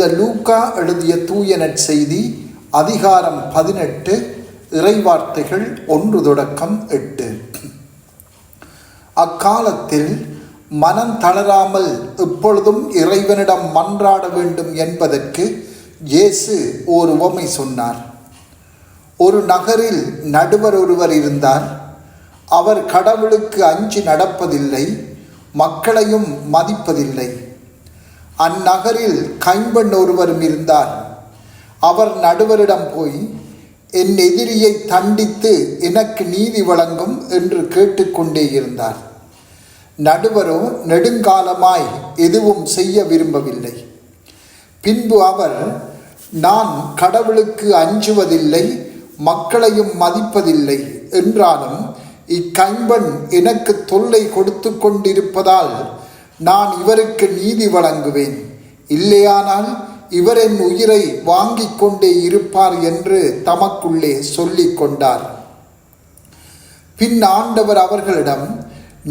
புனித லூக்கா எழுதிய தூய செய்தி அதிகாரம் பதினெட்டு இறைவார்த்தைகள் ஒன்று தொடக்கம் எட்டு. அக்காலத்தில் மனம் தளராமல் எப்பொழுதும் இறைவனிடம் மன்றாட வேண்டும் என்பதற்கு இயேசு ஓர் உவமை சொன்னார். ஒரு நகரில் நடுவர் ஒருவர் இருந்தார். அவர் கடவுளுக்கு அஞ்சு நடப்பதில்லை மக்களையும் மதிப்பதில்லை. அந்நகரில் கைம்பெண் ஒருவரும் இருந்தார். அவர் நடுவரிடம் போய் என் எதிரியை தண்டித்து எனக்கு நீதி வழங்கும் என்று கேட்டுக்கொண்டே இருந்தார். நடுவரோ நெடுங்காலமாய் எதுவும் செய்ய விரும்பவில்லை. பின்பு அவர் நான் கடவுளுக்கு அஞ்சுவதில்லை மக்களையும் மதிப்பதில்லை என்றாலும் இக்கைம்பன் எனக்கு தொல்லை கொடுத்து கொண்டிருப்பதால் நான் இவருக்கு நீதி வழங்குவேன். இல்லையானால் இவர் என் உயிரை வாங்கிக் கொண்டே இருப்பார் என்று தமக்குள்ளே சொல்லிக் கொண்டார். பின் ஆண்டவர் அவர்களிடம்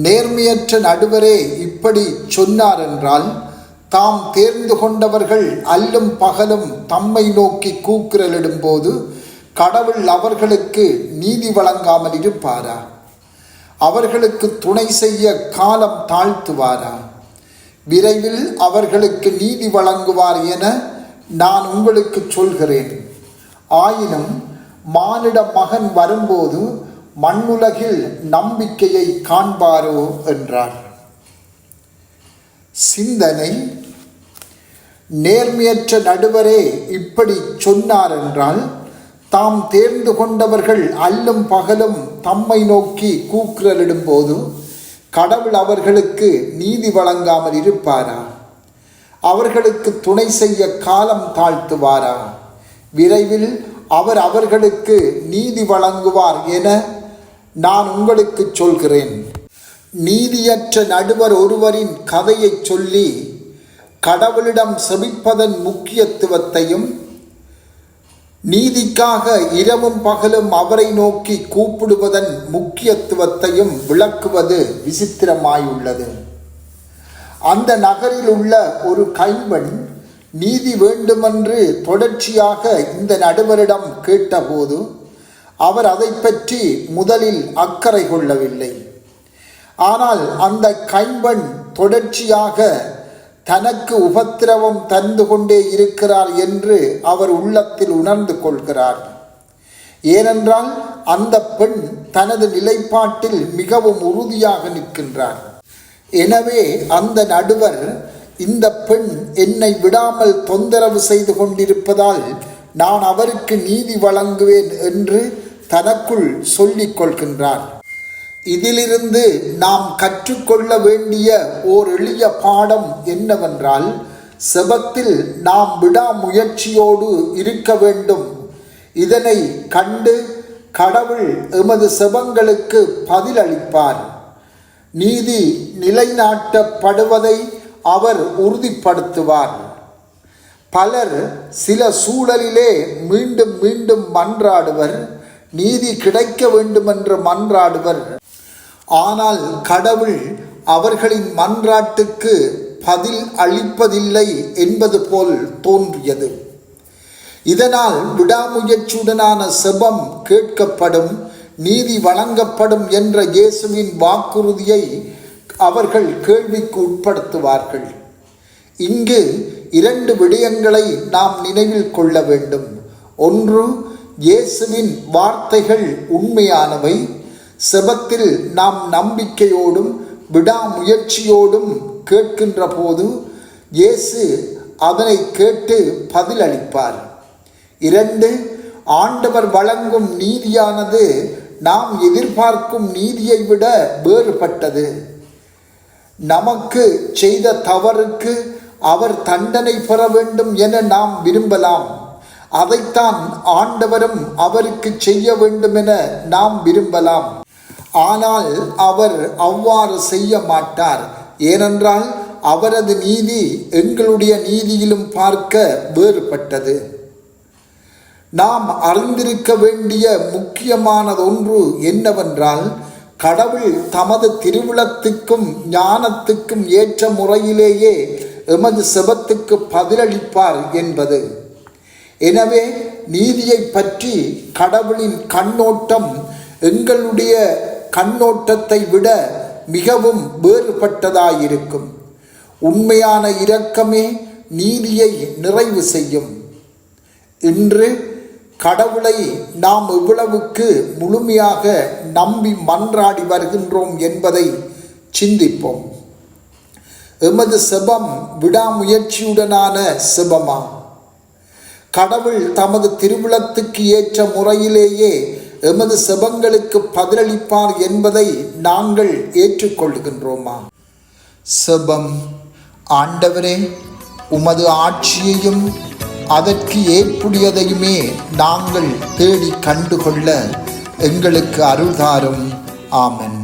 நேர்மையற்ற நடுவரே இப்படி சொன்னார் என்றால் தாம் தேர்ந்து கொண்டவர்கள் அல்லும் பகலும் தம்மை நோக்கி கூக்குரலிடும்போது கடவுள் அவர்களுக்கு நீதி வழங்காமல் இருப்பாரா? அவர்களுக்கு துணை செய்ய காலம் தாழ்த்துவாரா? விரைவில் அவர்களுக்கு நீதி வழங்குவார் என நான் உங்களுக்கு சொல்கிறேன். ஆயினும் மானிட மகன் வரும்போது மண்ணுலகில் நம்பிக்கையை காண்பாரோ என்றார். சிந்தனை நேர்மையற்ற நடுவரே இப்படி சொன்னார் என்றால் தாம் தேர்ந்து கொண்டவர்கள் அல்லும் பகலும் தம்மை நோக்கி கூக்குரலிடும்போது கடவுள் அவர்களுக்கு நீதி வழங்காமல் இருப்பாரா? அவர்களுக்கு துணை செய்ய காலம் தாழ்த்துவாரா? விரைவில் அவர் அவர்களுக்கு நீதி வழங்குவார் என நான் உங்களுக்கு சொல்கிறேன். நீதியற்ற நடுவர் ஒருவரின் கதையை சொல்லி கடவுளிடம் செபிப்பதன் முக்கியத்துவத்தையும் நீதிக்காக இரவும் பகலும் அவரை நோக்கி கூப்பிடுவதன் முக்கியத்துவத்தையும் விளக்குவது விசித்திரமாயுள்ளது. அந்த நகரில் உள்ள ஒரு கைவன் நீதி வேண்டுமென்று தொடர்ச்சியாக இந்த நடுவரிடம் கேட்டபோது அவர் அதை பற்றி முதலில் அக்கறை கொள்ளவில்லை. ஆனால் அந்த கைம்பெண் தொடர்ச்சியாக தனக்கு உபத்திரவம் தந்து கொண்டே இருக்கிறார் என்று அவர் உள்ளத்தில் உணர்ந்து கொள்கிறார். ஏனென்றால் அந்த பெண் தனது நிலைப்பாட்டில் மிகவும் உறுதியாக நிற்கின்றார். எனவே அந்த நடுவர் இந்த பெண் என்னை விடாமல் தொந்தரவு செய்து கொண்டிருப்பதால் நான் அவருக்கு நீதி வழங்குவேன் என்று தனக்குள் சொல்லிக் கொள்கின்றார். இதிலிருந்து நாம் கற்றுக்கொள்ள வேண்டிய ஓர் எளிய பாடம் என்னவென்றால் செபத்தில் நாம் விடாமுயற்சியோடு இருக்க வேண்டும். இதனை கண்டு கடவுள் எமது செபங்களுக்கு பதிலளிப்பார். நீதி நிலைநாட்டப்படுவதை அவர் உறுதிப்படுத்துவார். பலர் சில சூழலிலே மீண்டும் மீண்டும் மன்றாடுவர். நீதி கிடைக்க வேண்டுமென்று மன்றாடுவர். ஆனால் கடவுள் அவர்களின் மன்றாட்டுக்கு பதில் அளிப்பதில்லை என்பது போல் தோன்றியது. இதனால் விடாமுயற்சியுடனான செபம் கேட்கப்படும் நீதி வழங்கப்படும் என்ற இயேசுவின் வாக்குறுதியை அவர்கள் கேள்விக்கு உட்படுத்துவார்கள். இங்கு இரண்டு விடயங்களை நாம் நினைவில் கொள்ள வேண்டும். ஒன்று இயேசுவின் வார்த்தைகள் உண்மையானவை. செபத்தில் நாம் நம்பிக்கையோடும் விடாமுயற்சியோடும் கேட்கின்ற போது இயேசு அதனை கேட்டு பதிலளிப்பார். இரண்டு ஆண்டவர் வழங்கும் நீதியானது நாம் எதிர்பார்க்கும் நீதியை விட வேறுபட்டது. நமக்கு செய்த தவறுக்கு அவர் தண்டனை பெற வேண்டும் என நாம் விரும்பலாம். அதைத்தான் ஆண்டவரும் அவருக்கு செய்ய வேண்டும் என நாம் விரும்பலாம். ஆனால் அவர் அவ்வாறு செய்ய மாட்டார். ஏனென்றால் அவரது நீதி எங்களுடைய நீதியிலும் பார்க்க வேறுபட்டது. நாம் அறிந்திருக்க வேண்டிய முக்கியமானது ஒன்று என்னவென்றால் கடவுள் தமது திருவிழத்துக்கும் ஞானத்துக்கும் ஏற்ற முறையிலேயே எமது செபத்துக்கு பதிலளிப்பார் என்பது. எனவே நீதியை பற்றி கடவுளின் கண்ணோட்டம் எங்களுடைய கண்ணோட்டத்தை விட மிகவும் வேறுபட்டதாயிருக்கும். உண்மையான இரக்கமே நீதியை நிறைவு செய்யும். இன்று கடவுளை நாம் எவ்வளவுக்கு முழுமையாக நம்பி மன்றாடி வருகின்றோம் என்பதை சிந்திப்போம். எமது செபம் விடாமுயற்சியுடனான செபமா? கடவுள் தமது திருவிழத்துக்கு ஏற்ற முறையிலேயே எமது செபங்களுக்கு பதிலளிப்பார் என்பதை நாங்கள் ஏற்றுக்கொள்கின்றோமா செபம் ஆண்டவரே உமது ஆட்சியையும் அதற்கு ஏற்புடையதையுமே நாங்கள் தேடி கண்டுகொள்ள எங்களுக்கு அருள்தாரும். ஆமன்.